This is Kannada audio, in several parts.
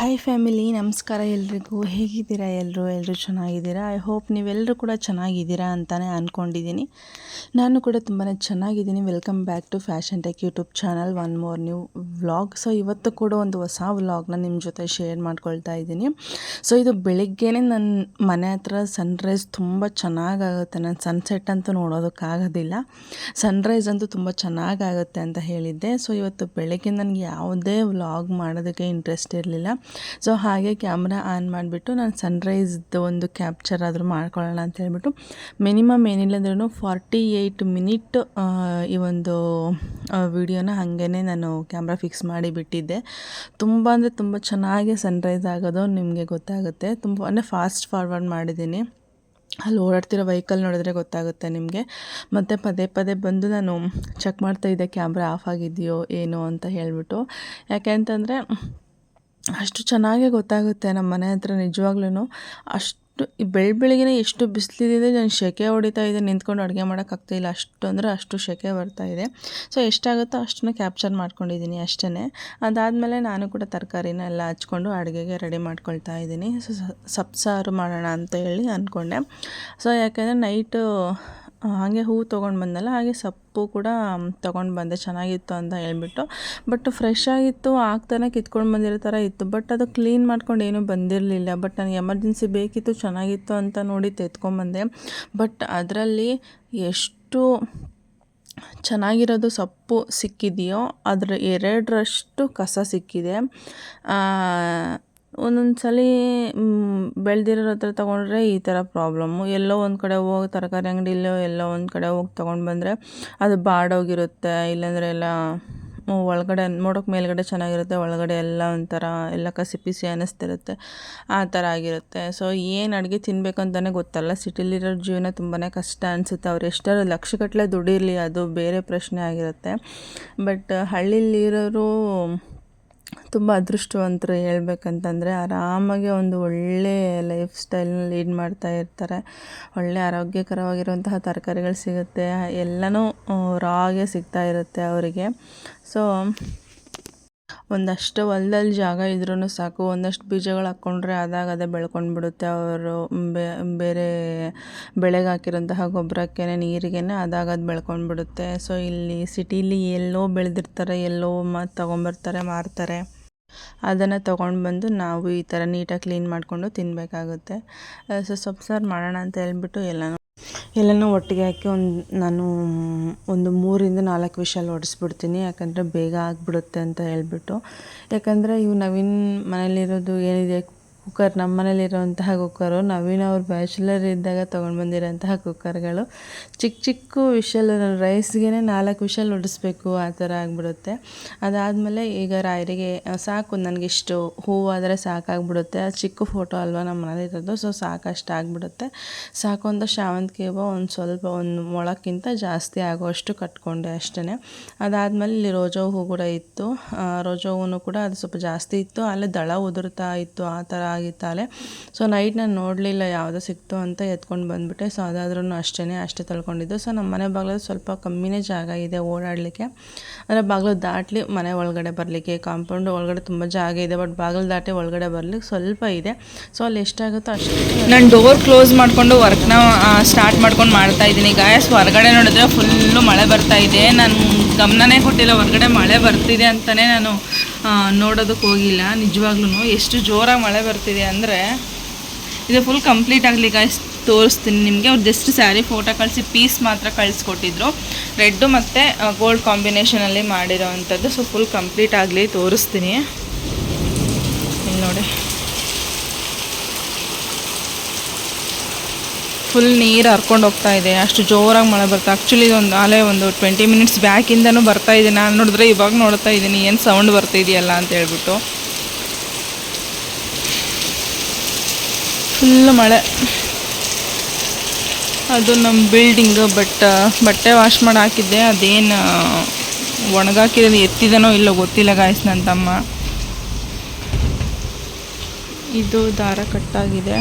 ಹಾಯ್ ಫ್ಯಾಮಿಲಿ ನಮಸ್ಕಾರ ಎಲ್ರಿಗೂ. ಹೇಗಿದ್ದೀರಾ ಎಲ್ಲರೂ ಎಲ್ಲರೂ ಚೆನ್ನಾಗಿದ್ದೀರಾ? ಐ ಹೋಪ್ ನೀವೆಲ್ಲರೂ ಕೂಡ ಚೆನ್ನಾಗಿದ್ದೀರಾ ಅಂತಲೇ ಅಂದ್ಕೊಂಡಿದ್ದೀನಿ ನಾನು ಕೂಡ ತುಂಬಾ ಚೆನ್ನಾಗಿದ್ದೀನಿ. Welcome back to fashion tech YouTube channel one more new vlog so ಇವತ್ತು ಕೂಡ ಒಂದು ಹೊಸ ವ್ಲಾಗ್ನ ನಿಮ್ಮ ಜೊತೆ ಶೇರ್ ಮಾಡ್ಕೊಳ್ತಾ ಇದ್ದೀನಿ. ಸೊ ಇದು ಬೆಳಿಗ್ಗೆನೇ ನನ್ನ ಮನೆ ಹತ್ರ ಸನ್ರೈಸ್ ತುಂಬ ಚೆನ್ನಾಗಾಗುತ್ತೆ. ನಾನು ಸನ್ಸೆಟ್ ಅಂತೂ ನೋಡೋದಕ್ಕಾಗೋದಿಲ್ಲ ಸನ್ರೈಸ್ ಅಂತೂ ತುಂಬ ಚೆನ್ನಾಗಾಗುತ್ತೆ ಅಂತ ಹೇಳಿದ್ದೆ. ಸೊ ಇವತ್ತು ಬೆಳಗ್ಗೆ ನನಗೆ ಯಾವುದೇ ವ್ಲಾಗ್ ಮಾಡೋದಕ್ಕೆ ಇಂಟ್ರೆಸ್ಟ್ ಇರಲಿಲ್ಲ. ಸೊ ಹಾಗೆ ಕ್ಯಾಮ್ರಾ ಆನ್ ಮಾಡಿಬಿಟ್ಟು ನಾನು ಸನ್ರೈಸ್ದು ಒಂದು ಕ್ಯಾಪ್ಚರ್ ಆದರೂ ಮಾಡ್ಕೊಳ್ಳೋಣ ಅಂತ ಹೇಳ್ಬಿಟ್ಟು ಮಿನಿಮಮ್ ಏನಿಲ್ಲಂದ್ರೂ ಫಾರ್ಟಿ ಏಯ್ಟ್ ಮಿನಿಟ್ ಈ ಒಂದು ವಿಡಿಯೋನ ಹಾಗೇ ನಾನು ಕ್ಯಾಮ್ರಾ ಫಿಕ್ಸ್ ಮಾಡಿ ಬಿಟ್ಟಿದ್ದೆ. ತುಂಬ ಅಂದರೆ ತುಂಬ ಚೆನ್ನಾಗಿ ಸನ್ರೈಸ್ ಆಗೋದು ನಿಮಗೆ ಗೊತ್ತಾಗುತ್ತೆ. ತುಂಬ ಅಂದರೆ ಫಾಸ್ಟ್ ಫಾರ್ವರ್ಡ್ ಮಾಡಿದ್ದೀನಿ. ಅಲ್ಲಿ ಓಡಾಡ್ತಿರೋ ವೆಹಿಕಲ್ ನೋಡಿದ್ರೆ ಗೊತ್ತಾಗುತ್ತೆ ನಿಮಗೆ. ಮತ್ತು ಪದೇ ಪದೇ ಬಂದು ನಾನು ಚೆಕ್ ಮಾಡ್ತಾ ಇದ್ದೆ ಕ್ಯಾಮ್ರಾ ಆಫ್ ಆಗಿದೆಯೋ, ಏನೋ ಅಂತ ಹೇಳಿಬಿಟ್ಟು. ಯಾಕೆ ಅಂತಂದರೆ ಅಷ್ಟು ಚೆನ್ನಾಗೇ ಗೊತ್ತಾಗುತ್ತೆ ನಮ್ಮ ಮನೆ ಹತ್ರ ನಿಜವಾಗ್ಲೂ ಅಷ್ಟು ಬೆಳ ಬೆಳಗ್ಗೆನೇ ಎಷ್ಟು ಬಿಸಿಲಿದೆ, ನಾನು ಸೆಕೆ ಹೊಡಿತಾ ಇದೆ ನಿಂತ್ಕೊಂಡು ಅಡುಗೆ ಮಾಡೋಕ್ಕಾಗ್ತಾಯಿಲ್ಲ ಅಷ್ಟು ಅಂದರೆ ಅಷ್ಟು ಸೆಕೆ ಬರ್ತಾ ಇದೆ. ಸೊ ಎಷ್ಟಾಗುತ್ತೋ ಅಷ್ಟನ್ನು ಕ್ಯಾಪ್ಚರ್ ಮಾಡ್ಕೊಂಡಿದ್ದೀನಿ ಅಷ್ಟೇ ಅದಾದಮೇಲೆ ನಾನು ಕೂಡ ತರಕಾರಿನ ಎಲ್ಲ ಹಚ್ಕೊಂಡು ಅಡುಗೆಗೆ ರೆಡಿ ಮಾಡ್ಕೊಳ್ತಾ ಇದ್ದೀನಿ. ಸೊ ಸಪ್ಸಾರು ಮಾಡೋಣ ಅಂತ ಹೇಳಿ ಅಂದ್ಕೊಂಡೆ ಸೊ ಯಾಕೆಂದರೆ ನೈಟು ಹಾಗೆ ಹೂ ತೊಗೊಂಡು ಬಂದಲ್ಲ, ಹಾಗೆ ಸೊಪ್ಪು ಕೂಡ ತೊಗೊಂಡು ಬಂದೆ, ಚೆನ್ನಾಗಿತ್ತು ಅಂತ ಹೇಳ್ಬಿಟ್ಟು. ಬಟ್ ಫ್ರೆಶ್ ಆಗಿತ್ತು, ಆಗ್ತಾನೆ ಕಿತ್ಕೊಂಡು ಬಂದಿರೋ ಥರ ಇತ್ತು. ಬಟ್ ಅದು ಕ್ಲೀನ್ ಮಾಡ್ಕೊಂಡು ಏನೂ ಬಂದಿರಲಿಲ್ಲ. ಬಟ್ ನನಗೆ ಎಮರ್ಜೆನ್ಸಿ ಬೇಕಿತ್ತು, ಚೆನ್ನಾಗಿತ್ತು ಅಂತ ನೋಡಿ ತೆತ್ಕೊಂಡ್ಬಂದೆ ಬಟ್ ಅದರಲ್ಲಿ ಎಷ್ಟು ಚೆನ್ನಾಗಿರೋದು ಸೊಪ್ಪು ಸಿಕ್ಕಿದೆಯೋ, ಅದರ ಎರಡರಷ್ಟು ಕಸ ಸಿಕ್ಕಿದೆ. ಒಂದೊಂದು ಸಲ ಬೆಳೆದಿರೋರ ಹತ್ರ ತೊಗೊಂಡ್ರೆ ಈ ಥರ ಪ್ರಾಬ್ಲಮ್ಮು ಎಲ್ಲೋ ಒಂದು ಕಡೆ ಹೋಗಿ ತರಕಾರಿ ಅಂಗಡಿಲೋ ಎಲ್ಲೋ ಒಂದು ಕಡೆ ಹೋಗಿ ತೊಗೊಂಡು ಬಂದರೆ ಅದು ಬಾಡೋಗಿರುತ್ತೆ. ಇಲ್ಲಾಂದರೆ ಎಲ್ಲ ಒಳಗಡೆ ನೋಡೋಕೆ ಮೇಲ್ಗಡೆ ಚೆನ್ನಾಗಿರುತ್ತೆ, ಒಳಗಡೆ ಎಲ್ಲ ಒಂಥರ ಎಲ್ಲ ಕಸಿ ಪಿಸಿ ಅನ್ನಿಸ್ತಿರುತ್ತೆ ಆ ಥರ ಆಗಿರುತ್ತೆ. ಸೊ ಏನು ಅಡುಗೆ ತಿನ್ನಬೇಕು ಅಂತಲೇ ಗೊತ್ತಲ್ಲ. ಸಿಟಿಲಿರೋ ಜೀವನ ತುಂಬಾ ಕಷ್ಟ ಅನಿಸುತ್ತೆ. ಅವ್ರು ಎಷ್ಟಾದ್ರು ಲಕ್ಷಗಟ್ಟಲೆ ದುಡಿರಲಿ ಅದು ಬೇರೆ ಪ್ರಶ್ನೆ ಆಗಿರುತ್ತೆ. ಬಟ್ ಹಳ್ಳಿಲಿರೋರು ತುಂಬ ಅದೃಷ್ಟವಂತರು ಹೇಳ್ಬೇಕಂತಂದರೆ ಆರಾಮಾಗಿ ಒಂದು ಒಳ್ಳೆಯ ಲೈಫ್ ಸ್ಟೈಲ್ನ ಲೀಡ್ ಮಾಡ್ತಾ ಇರ್ತಾರೆ. ಒಳ್ಳೆ ಆರೋಗ್ಯಕರವಾಗಿರುವಂತಹ ತರಕಾರಿಗಳು ಸಿಗುತ್ತೆ. ಎಲ್ಲನೂ ರಾಗೆ ಸಿಗ್ತಾ ಇರುತ್ತೆ ಅವರಿಗೆ. ಸೊ ಒಂದಷ್ಟು ಹೊಲದಲ್ಲಿ ಜಾಗ ಇದ್ರೂ ಸಾಕು. ಒಂದಷ್ಟು ಬೀಜಗಳು ಹಾಕ್ಕೊಂಡ್ರೆ ಅದಾಗ ಅದೇ ಬೆಳ್ಕೊಂಡು ಬಿಡುತ್ತೆ ಅವರು ಬೇರೆ ಬೆಳೆಗೆ ಹಾಕಿರೋಂತಹ ಗೊಬ್ಬರಕ್ಕೆ ನೀರಿಗೆ ಅದಾಗ ಅದು ಬೆಳ್ಕೊಂಡು ಬಿಡುತ್ತೆ ಸೊ ಇಲ್ಲಿ ಸಿಟೀಲಿ ಎಲ್ಲೋ ಬೆಳೆದಿರ್ತಾರೆ, ಎಲ್ಲೋ ಮತ್ತು ತೊಗೊಂಬರ್ತಾರೆ, ಮಾರ್ತಾರೆ. ಅದನ್ನು ತೊಗೊಂಡು ಬಂದು ನಾವು ಈ ಥರ ನೀಟಾಗಿ ಕ್ಲೀನ್ ಮಾಡಿಕೊಂಡು ತಿನ್ನಬೇಕಾಗುತ್ತೆ ಸೊ, ಸೊಪ್ಪು ಸಾರು ಮಾಡೋಣ ಅಂತ ಹೇಳ್ಬಿಟ್ಟು ಎಲ್ಲನೂ ಎಲ್ಲನೂ ಒಟ್ಟಿಗೆ ಹಾಕಿ ಒಂದು, ನಾನು ಒಂದು ಮೂರಿಂದ ನಾಲ್ಕು ವಿಷಲ್ ಹೊಡೆಸ್ಬಿಡ್ತೀನಿ ಯಾಕಂದರೆ ಬೇಗ ಆಗಿಬಿಡುತ್ತೆ ಅಂತ ಹೇಳ್ಬಿಟ್ಟು. ಯಾಕಂದರೆ ಇವು ನವೀನ್ ಮನೇಲಿರೋದು ಏನಿದೆ ಕುಕ್ಕರ್ ನಮ್ಮ ಮನೇಲಿರುವಂತಹ ಕುಕ್ಕರು, ನವೀನ್ ಅವ್ರು ಬ್ಯಾಚುಲರ್ ಇದ್ದಾಗ ತೊಗೊಂಡು ಬಂದಿರೋಂತಹ ಕುಕ್ಕರ್ಗಳು. ಚಿಕ್ಕ ಚಿಕ್ಕ ವಿಷಲ್ ರೈಸ್ಗೆ ನಾಲ್ಕು ವಿಷಲ್ ಹೊಡಿಸ್ಬೇಕು ಆ ಥರ ಆಗಿಬಿಡುತ್ತೆ. ಅದಾದಮೇಲೆ ಈಗ ರಾಯರಿಗೆ ಸಾಕು, ನನಗಿಷ್ಟು ಹೂವಾದರೆ ಸಾಕಾಗ್ಬಿಡುತ್ತೆ. ಅದು ಚಿಕ್ಕ ಫೋಟೋ ಅಲ್ವಾ ನಮ್ಮ ಮನೇಲಿರೋದು ಸೊ ಸಾಕಷ್ಟು ಆಗಿಬಿಡುತ್ತೆ. ಸಾಕು ಅಂತ ಶಾವಂತಿಗೆ ಹೂವು ಒಂದು ಸ್ವಲ್ಪ, ಒಂದು ಮೊಳಕ್ಕಿಂತ ಜಾಸ್ತಿ ಆಗೋಷ್ಟು ಕಟ್ಕೊಂಡೆ ಅಷ್ಟೇ ಅದಾದಮೇಲೆ ಇಲ್ಲಿ ರೋಜಾ ಹೂ ಕೂಡ ಇತ್ತು. ರೋಜಾ ಹೂವು ಕೂಡ ಅದು ಸ್ವಲ್ಪ ಜಾಸ್ತಿ ಇತ್ತು. ಅಲ್ಲೇ ದಳ ಉದುರ್ತಾ ಇತ್ತು ಆ ಥರ ಆಗಿತ್ತಾಲೆ ಸೊ ನೈಟ್ ನಾನು ನೋಡಲಿಲ್ಲ ಯಾವುದೋ ಸಿಕ್ತು ಅಂತ ಎತ್ಕೊಂಡು ಬಂದುಬಿಟ್ಟೆ. ಸೊ ಅದಾದ್ರೂ ಅಷ್ಟೇ ಅಷ್ಟೇ ತಳ್ಕೊಂಡಿದ್ದು ಸೊ ನಮ್ಮ ಮನೆ ಬಾಗಿಲು ಸ್ವಲ್ಪ ಕಮ್ಮಿನೇ ಜಾಗ ಇದೆ ಓಡಾಡಲಿಕ್ಕೆ. ಅಂದರೆ ಬಾಗಿಲು ದಾಟಲಿ ಮನೆ ಒಳಗಡೆ ಬರಲಿಕ್ಕೆ, ಕಾಂಪೌಂಡ್ ಒಳಗಡೆ ತುಂಬ ಜಾಗ ಇದೆ, ಬಟ್ ಬಾಗಿಲು ದಾಟಿ ಒಳಗಡೆ ಬರಲಿಕ್ಕೆ ಸ್ವಲ್ಪ ಇದೆ. ಸೊ ಅಲ್ಲಿ ಎಷ್ಟಾಗುತ್ತೋ ಅಷ್ಟು ನಾನು ಡೋರ್ ಕ್ಲೋಸ್ ಮಾಡಿಕೊಂಡು ವರ್ಕ್ನ ಸ್ಟಾರ್ಟ್ ಮಾಡ್ಕೊಂಡು ಮಾಡ್ತಾ ಇದ್ದೀನಿ. ಗಾಯಸ್ ಹೊರಗಡೆ ನೋಡಿದ್ರೆ ಫುಲ್ಲು ಮಳೆ ಬರ್ತಾ ಇದೆ. ನಾನು ಗಮನನೇ ಕೊಟ್ಟಿಲ್ಲ, ಹೊರಗಡೆ ಮಳೆ ಬರ್ತಿದೆ ಅಂತಲೇ ನಾನು ನೋಡೋದಕ್ಕೆ ಹೋಗಿಲ್ಲ. ನಿಜವಾಗ್ಲೂ ಎಷ್ಟು ಜೋರಾಗಿ ಮಳೆ ಬರ್ತಿದೆ ಅಂದರೆ ಇದು ಫುಲ್ ಕಂಪ್ಲೀಟ್ ಆಗಲಿ ಗಾಯ್ಸ್ ತೋರಿಸ್ತೀನಿ ನಿಮಗೆ. ಅವ್ರು ಜಸ್ಟ್ ಸ್ಯಾರಿ ಫೋಟೋ ಕಳಿಸಿ ಪೀಸ್ ಮಾತ್ರ ಕಳಿಸ್ಕೊಟ್ಟಿದ್ರು. ರೆಡ್ಡು ಮತ್ತು ಗೋಲ್ಡ್ ಕಾಂಬಿನೇಷನಲ್ಲಿ ಮಾಡಿರೋ ಅಂಥದ್ದು ಸೊ ಫುಲ್ ಕಂಪ್ಲೀಟ್ ಆಗಲಿ ತೋರಿಸ್ತೀನಿ. ಇಲ್ಲಿ ನೋಡಿ. ಫುಲ್ ನೀರು ಹರ್ಕೊಂಡು ಹೋಗ್ತಾ ಇದೆ ಅಷ್ಟು ಜೋರಾಗಿ ಮಳೆ ಬರ್ತಾ ಆ್ಯಕ್ಚುಲಿ ಒಂದು ಆಲೇ ಒಂದು ಟ್ವೆಂಟಿ ಮಿನಿಟ್ಸ್ ಬ್ಯಾಕಿಂದನೂ ಬರ್ತಾ ಇದೆ ನಾನು ನೋಡಿದ್ರೆ ಇವಾಗ ನೋಡ್ತಾ ಇದ್ದೀನಿ. ಏನು ಸೌಂಡ್ ಬರ್ತಿದೆಯಲ್ಲ ಅಂತ ಹೇಳ್ಬಿಟ್ಟು. ಫುಲ್ ಮಳೆ. ಅದು ನಮ್ಮ ಬಿಲ್ಡಿಂಗ್ ಬಟ್ ಬಟ್ಟೆ ವಾಶ್ ಮಾಡಿ ಹಾಕಿದ್ದೆ. ಅದೇನು ಒಣಗಾಕಿರೋದು ಎತ್ತಿದನೋ ಇಲ್ಲೋ ಗೊತ್ತಿಲ್ಲ ಗಾಯಸ್ ನನ್ನ ತಮ್ಮ. ಇದು ದಾರ ಕಟ್ಟಾಗಿದೆ.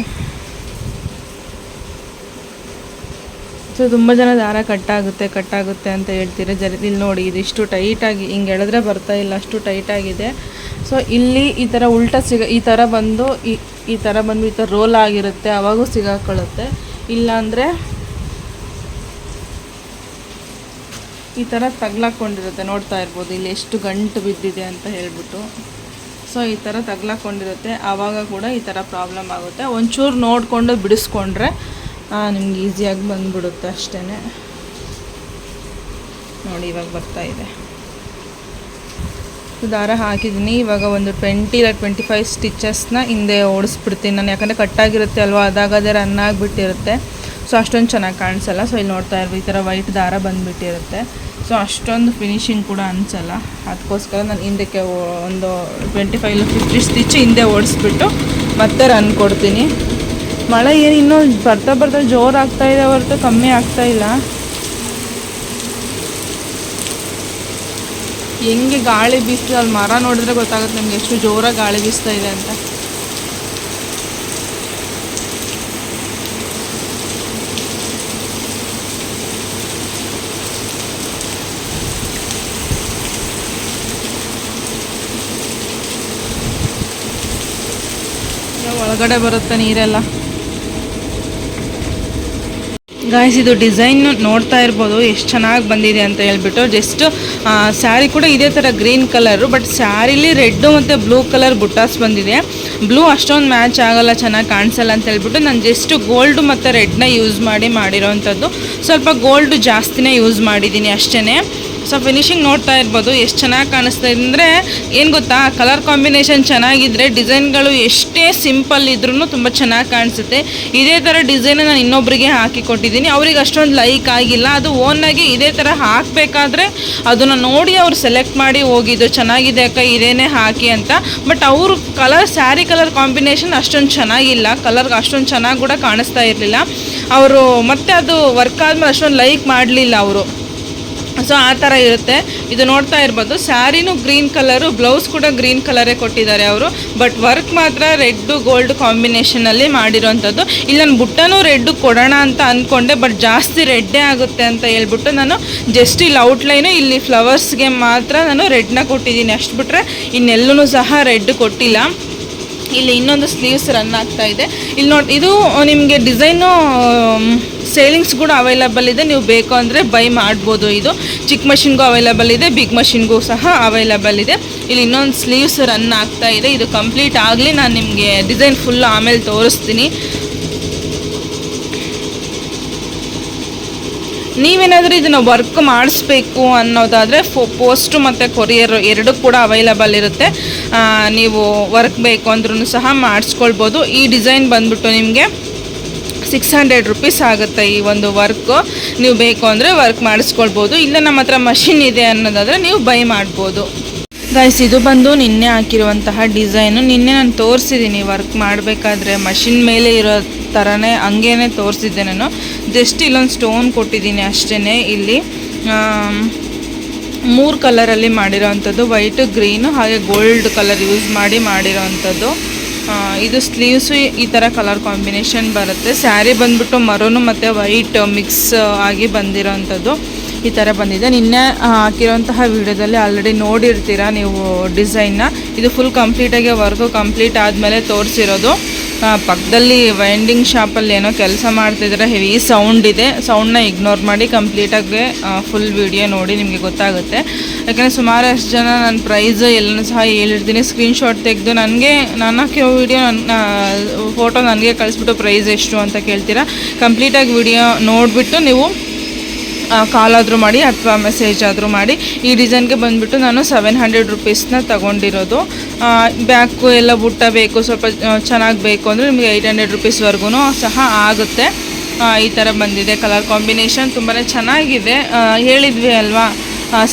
ಸೊ ತುಂಬ ಜನ ದಾರ ಕಟ್ಟಾಗುತ್ತೆ ಕಟ್ಟಾಗುತ್ತೆ ಅಂತ ಹೇಳ್ತೀರ? ಜರಿ ಇಲ್ಲಿ ನೋಡಿ ಇದಿಷ್ಟು ಟೈಟಾಗಿ ಹಿಂಗೆ ಎಳೆದ್ರೆ ಬರ್ತಾ ಇಲ್ಲ, ಅಷ್ಟು ಟೈಟಾಗಿದೆ ಸೊ ಇಲ್ಲಿ ಈ ಥರ ಉಲ್ಟಾ ಸಿಗ, ಈ ಥರ ಬಂದು ಈ ಈ ಥರ ಬಂದು ಈ ಥರ ರೋಲ್ ಆಗಿರುತ್ತೆ, ಅವಾಗೂ ಸಿಗಾಕೊಳ್ಳುತ್ತೆ. ಇಲ್ಲಾಂದರೆ ಈ ಥರ ತಗ್ಲಾಕೊಂಡಿರುತ್ತೆ, ನೋಡ್ತಾ ಇರ್ಬೋದು. ಇಲ್ಲಿ ಎಷ್ಟು ಗಂಟು ಬಿದ್ದಿದೆ ಅಂತ ಹೇಳ್ಬಿಟ್ಟು. ಸೊ ಈ ಥರ ತಗ್ಲಾಕೊಂಡಿರುತ್ತೆ ಆವಾಗ ಕೂಡ ಈ ಥರ ಪ್ರಾಬ್ಲಮ್ ಆಗುತ್ತೆ. ಒಂಚೂರು ನೋಡಿಕೊಂಡು ಬಿಡಿಸ್ಕೊಂಡ್ರೆ ನಿಮ್ಗೆ ಈಸಿಯಾಗಿ ಬಂದ್ಬಿಡುತ್ತೆ ಅಷ್ಟೇ ನೋಡಿ, ಇವಾಗ ಬರ್ತಾ ಇದೆ. ದಾರ ಹಾಕಿದ್ದೀನಿ. ಇವಾಗ ಒಂದು ಟ್ವೆಂಟಿ ಇಲ್ಲ ಟ್ವೆಂಟಿ ಫೈವ್ ಸ್ಟಿಚಸ್ನ ಹಿಂದೆ ಓಡಿಸ್ಬಿಡ್ತೀನಿ. ನಾನು ಯಾಕಂದರೆ ಕಟ್ಟಾಗಿರುತ್ತೆ ಅಲ್ವಾ? ಅದಾಗ ಅದೇ ರನ್ ಆಗಿಬಿಟ್ಟಿರುತ್ತೆ. ಸೊ ಅಷ್ಟೊಂದು ಚೆನ್ನಾಗಿ ಕಾಣಿಸಲ್ಲ. ಸೊ ಇಲ್ಲಿ ನೋಡ್ತಾ ಇರ್ಬೋದು ಈ ಥರ ವೈಟ್ ದಾರ ಬಂದುಬಿಟ್ಟಿರುತ್ತೆ. ಸೊ ಅಷ್ಟೊಂದು ಫಿನಿಶಿಂಗ್ ಕೂಡ ಅನಿಸಲ್ಲ. ಅದಕ್ಕೋಸ್ಕರ ನಾನು ಹಿಂದಕ್ಕೆ ಒಂದು ಟ್ವೆಂಟಿ ಫೈವ್ ಫಿಫ್ಟಿ ಸ್ಟಿಚ್ ಹಿಂದೆ ಓಡಿಸ್ಬಿಟ್ಟು ಮತ್ತೆ ರನ್ ಕೊಡ್ತೀನಿ. ಮಳೆ ಏನು ಇನ್ನೂ ಬರ್ತಾ ಬರ್ತಾ ಜೋರಾಗ್ತಾ ಇದೆ ಹೊರತು ಕಮ್ಮಿ ಆಗ್ತಾ ಇಲ್ಲ. ಹೆಂಗೆ ಗಾಳಿ ಬೀಸ್ತು ಅಲ್ಲಿ ಮರ ನೋಡಿದ್ರೆ ಗೊತ್ತಾಗುತ್ತೆ ನಮ್ಗೆ ಎಷ್ಟು ಜೋರಾಗಿ ಗಾಳಿ ಬೀಸ್ತಾ ಇದೆ ಅಂತ. ಒಳಗಡೆ ಬರುತ್ತೆ ನೀರೆಲ್ಲ. ಗಾಯ್ಸ್ ಇದು ಡಿಸೈನ್ ನೋಡ್ತಾ ಇರ್ಬೋದು. ಎಷ್ಟು ಚೆನ್ನಾಗಿ ಬಂದಿದೆ ಅಂತ ಹೇಳ್ಬಿಟ್ಟು ಜಸ್ಟ್ ಸ್ಯಾರಿ ಕೂಡ ಇದೇ ಥರ ಗ್ರೀನ್ ಕಲರು ಬಟ್ ಸ್ಯಾರಿಲಿ ರೆಡ್ಡು ಮತ್ತು ಬ್ಲೂ ಕಲರ್ ಬುಟ್ಟಾಸ್ ಬಂದಿದೆ. ಬ್ಲೂ ಅಷ್ಟೊಂದು ಮ್ಯಾಚ್ ಆಗೋಲ್ಲ, ಚೆನ್ನಾಗಿ ಕಾಣಿಸಲ್ಲ ಅಂತ ಹೇಳ್ಬಿಟ್ಟು ನಾನು ಜಸ್ಟ್ ಗೋಲ್ಡು ಮತ್ತು ರೆಡ್ನ ಯೂಸ್ ಮಾಡಿ ಮಾಡಿರೋವಂಥದ್ದು ಸ್ವಲ್ಪ ಗೋಲ್ಡು ಜಾಸ್ತಿನೇ ಯೂಸ್ ಮಾಡಿದ್ದೀನಿ ಅಷ್ಟೇ ಸೊ ಫಿನಿಶಿಂಗ್ ನೋಡ್ತಾ ಇರ್ಬೋದು, ಎಷ್ಟು ಚೆನ್ನಾಗಿ ಕಾಣಿಸ್ತಾ ಅಂದರೆ ಏನು ಗೊತ್ತಾ ಕಲರ್ ಕಾಂಬಿನೇಷನ್ ಚೆನ್ನಾಗಿದ್ದರೆ ಡಿಸೈನ್ಗಳು ಎಷ್ಟೇ ಸಿಂಪಲ್ ಇದ್ರೂ ತುಂಬ ಚೆನ್ನಾಗಿ ಕಾಣಿಸುತ್ತೆ. ಇದೇ ಥರ ಡಿಸೈನ್ ನಾನು ಇನ್ನೊಬ್ಬರಿಗೆ ಹಾಕಿ ಕೊಟ್ಟಿದ್ದೀನಿ. ಅವ್ರಿಗೆ ಅಷ್ಟೊಂದು ಲೈಕ್ ಆಗಿಲ್ಲ. ಅದು ಓನಾಗಿ ಇದೇ ಥರ ಹಾಕಬೇಕಾದ್ರೆ ಅದನ್ನು ನೋಡಿ ಅವ್ರು ಸೆಲೆಕ್ಟ್ ಮಾಡಿ ಹೋಗಿದ್ದು ಚೆನ್ನಾಗಿದೆ ಅಕ್ಕ, ಇದೇನೇ ಹಾಕಿ ಅಂತ. ಬಟ್ ಅವರು ಕಲರ್ ಸ್ಯಾರಿ ಕಲರ್ ಕಾಂಬಿನೇಷನ್ ಅಷ್ಟೊಂದು ಚೆನ್ನಾಗಿಲ್ಲ. ಕಲರ್ ಅಷ್ಟೊಂದು ಚೆನ್ನಾಗಿ ಕೂಡ ಕಾಣಿಸ್ತಾ ಇರಲಿಲ್ಲ. ಅವರು ಮತ್ತೆ ಅದು ವರ್ಕ್ ಆದ್ಮೇಲೆ ಅಷ್ಟೊಂದು ಲೈಕ್ ಮಾಡಲಿಲ್ಲ ಅವರು. ಸೊ ಆ ಥರ ಇರುತ್ತೆ. ಇದು ನೋಡ್ತಾ ಇರ್ಬೋದು. ಸ್ಯಾರಿನೂ ಗ್ರೀನ್ ಕಲರು, ಬ್ಲೌಸ್ ಕೂಡ ಗ್ರೀನ್ ಕಲರೇ ಕೊಟ್ಟಿದ್ದಾರೆ ಅವರು. ಬಟ್ ವರ್ಕ್ ಮಾತ್ರ ರೆಡ್ಡು ಗೋಲ್ಡ್ ಕಾಂಬಿನೇಷನಲ್ಲಿ ಮಾಡಿರೋವಂಥದ್ದು ಇಲ್ಲಿ, ನಾನು ಬುಟ್ಟನೂ ರೆಡ್ಡು ಕೊಡೋಣ ಅಂತ ಅಂದ್ಕೊಂಡೆ ಬಟ್ ಜಾಸ್ತಿ ರೆಡ್ಡೇ ಆಗುತ್ತೆ ಅಂತ ಹೇಳ್ಬಿಟ್ಟು ನಾನು ಜಸ್ಟ್ ಇಲ್ಲಿ ಔಟ್ಲೈನು ಇಲ್ಲಿ ಫ್ಲವರ್ಸ್ಗೆ ಮಾತ್ರ ನಾನು ರೆಡ್ನ ಕೊಟ್ಟಿದ್ದೀನಿ. ಅಷ್ಟು ಬಿಟ್ಟರೆ ಇನ್ನೆಲ್ಲೂ ಸಹ ರೆಡ್ ಕೊಟ್ಟಿಲ್ಲ. ಇಲ್ಲಿ ಇನ್ನೊಂದು ಸ್ಲೀವ್ಸ್ ರನ್ ಆಗ್ತಾ ಇದೆ. ಇಲ್ಲಿ ನೋಡಿ, ಇದು ನಿಮಗೆ ಡಿಸೈನು ಸೇಲಿಂಗ್ಸ್ ಕೂಡ ಅವೈಲಬಲ್ ಇದೆ. ನೀವು ಬೇಕು ಅಂದರೆ ಬೈ ಮಾಡ್ಬೋದು ಇದು. ಚಿಕ್ಕ ಮಷಿನ್ಗೂ ಅವೈಲಬಲ್ ಇದೆ ಬಿಗ್ ಮಷಿನ್ಗೂ ಸಹ ಅವೈಲಬಲ್ ಇದೆ. ಇಲ್ಲಿ ಇನ್ನೊಂದು ಸ್ಲೀವ್ಸ್ ರನ್ ಆಗ್ತಾ ಇದೆ. ಇದು ಕಂಪ್ಲೀಟ್ ಆಗಲಿ, ನಾನು ನಿಮಗೆ ಡಿಸೈನ್ ಫುಲ್ ಆಮೇಲೆ ತೋರಿಸ್ತೀನಿ. ನೀವೇನಾದರೂ ಇದನ್ನು ವರ್ಕ್ ಮಾಡಿಸ್ಬೇಕು ಅನ್ನೋದಾದರೆ ಫೋ ಪೋಸ್ಟು ಮತ್ತು ಕೊರಿಯರ್ ಎರಡೂ ಕೂಡ ಅವೈಲಬಲ್ ಇರುತ್ತೆ. ನೀವು ವರ್ಕ್ ಬೇಕು ಅಂದ್ರೂ ಸಹ ಮಾಡಿಸ್ಕೊಳ್ಬೋದು. ಈ ಡಿಸೈನ್ ಬಂದ್ಬಿಟ್ಟು ನಿಮಗೆ ಸಿಕ್ಸ್ ಹಂಡ್ರೆಡ್ ರುಪೀಸ್ ಆಗುತ್ತೆ ಈ ಒಂದು ವರ್ಕು ನೀವು ಬೇಕು ಅಂದರೆ ವರ್ಕ್ ಮಾಡಿಸ್ಕೊಳ್ಬೋದು. ಇಲ್ಲ ನಮ್ಮ ಹತ್ರ ಮಷಿನ್ ಇದೆ ಅನ್ನೋದಾದರೆ ನೀವು ಬೈ ಮಾಡ್ಬೋದು. ಗೈಸ್ ಇದು ಬಂದು ನಿನ್ನೆ ಹಾಕಿರುವಂತಹ ಡಿಸೈನು ನಿನ್ನೆ ನಾನು ತೋರಿಸಿದ್ದೀನಿ ವರ್ಕ್ ಮಾಡಬೇಕಾದ್ರೆ ಮಷಿನ್ ಮೇಲೆ ಇರೋ ಥರನೇ ಹಂಗೇನೆ ತೋರಿಸಿದ್ದೆ ನಾನು. ಜಸ್ಟ್ ಇಲ್ಲೊಂದು ಸ್ಟೋನ್ ಕೊಟ್ಟಿದ್ದೀನಿ ಅಷ್ಟೇ ಇಲ್ಲಿ. ಮೂರು ಕಲರಲ್ಲಿ ಮಾಡಿರೋವಂಥದ್ದು ವೈಟ್ ಗ್ರೀನು ಹಾಗೆ ಗೋಲ್ಡ್ ಕಲರ್ ಯೂಸ್ ಮಾಡಿ ಮಾಡಿರೋ ಅಂಥದ್ದು ಇದು ಸ್ಲೀವ್ಸು ಈ ಥರ ಕಲರ್ ಕಾಂಬಿನೇಷನ್ ಬರುತ್ತೆ. ಸ್ಯಾರಿ ಬಂದ್ಬಿಟ್ಟು ಮರೋನು ಮತ್ತು ವೈಟ್ ಮಿಕ್ಸ್ ಆಗಿ ಬಂದಿರೋವಂಥದ್ದು ಈ ಥರ ಬಂದಿದೆ. ನಿನ್ನೆ ಹಾಕಿರೋಂತಹ ವಿಡಿಯೋದಲ್ಲಿ ಆಲ್ರೆಡಿ ನೋಡಿರ್ತೀರ ನೀವು ಡಿಸೈನ್ನ ಇದು ಫುಲ್ ಕಂಪ್ಲೀಟಾಗಿ ವರ್ಕು ಕಂಪ್ಲೀಟ್ ಆದಮೇಲೆ ತೋರಿಸಿರೋದು. ಪಕ್ಕದಲ್ಲಿ ವೈಂಡಿಂಗ್ ಶಾಪಲ್ಲಿ ಏನೋ ಕೆಲಸ ಮಾಡ್ತಿದ್ರೆ ಹೆವಿ ಸೌಂಡ್ ಇದೆ. ಸೌಂಡ್ನ ಇಗ್ನೋರ್ ಮಾಡಿ ಕಂಪ್ಲೀಟಾಗಿ ಫುಲ್ ವಿಡಿಯೋ ನೋಡಿ ನಿಮಗೆ ಗೊತ್ತಾಗುತ್ತೆ. ಯಾಕಂದರೆ ಸುಮಾರಷ್ಟು ಜನ ನನ್ನ ಪ್ರೈಸ್ ಎಲ್ಲನೂ ಸಹ ಹೇಳಿರ್ತೀನಿ. ಸ್ಕ್ರೀನ್ಶಾಟ್ ತೆಗೆದು ನನಗೆ ನಾನು ಹಾಕಿರೋ ವಿಡಿಯೋ ನನ್ನ ಫೋಟೋ ನನಗೆ ಕಳಿಸ್ಬಿಟ್ಟು ಪ್ರೈಸ್ ಎಷ್ಟು ಅಂತ ಕೇಳ್ತೀರಾ? ಕಂಪ್ಲೀಟಾಗಿ ವಿಡಿಯೋ ನೋಡಿಬಿಟ್ಟು ನೀವು ಕಾಲ್ ಆದರೂ ಮಾಡಿ ಅಥವಾ ಮೆಸೇಜ್ ಆದರೂ ಮಾಡಿ. ಈ ಡಿಸೈನ್ಗೆ ಬಂದುಬಿಟ್ಟು ನಾನು ಸೆವೆನ್ ಹಂಡ್ರೆಡ್ ರುಪೀಸ್ನ ತಗೊಂಡಿರೋದು. ಬ್ಯಾಕು ಎಲ್ಲ ಬುಟ್ಟ ಬೇಕು, ಸ್ವಲ್ಪ ಚೆನ್ನಾಗಿ ಬೇಕು ಅಂದರೆ ನಿಮಗೆ ಏಯ್ಟ್ ಹಂಡ್ರೆಡ್ ರುಪೀಸ್ವರೆಗೂ ಸಹ ಆಗುತ್ತೆ. ಈ ಥರ ಬಂದಿದೆ ಕಲರ್ ಕಾಂಬಿನೇಷನ್ ತುಂಬಾ ಚೆನ್ನಾಗಿದೆ. ಹೇಳಿದ್ವಿ ಅಲ್ವಾ?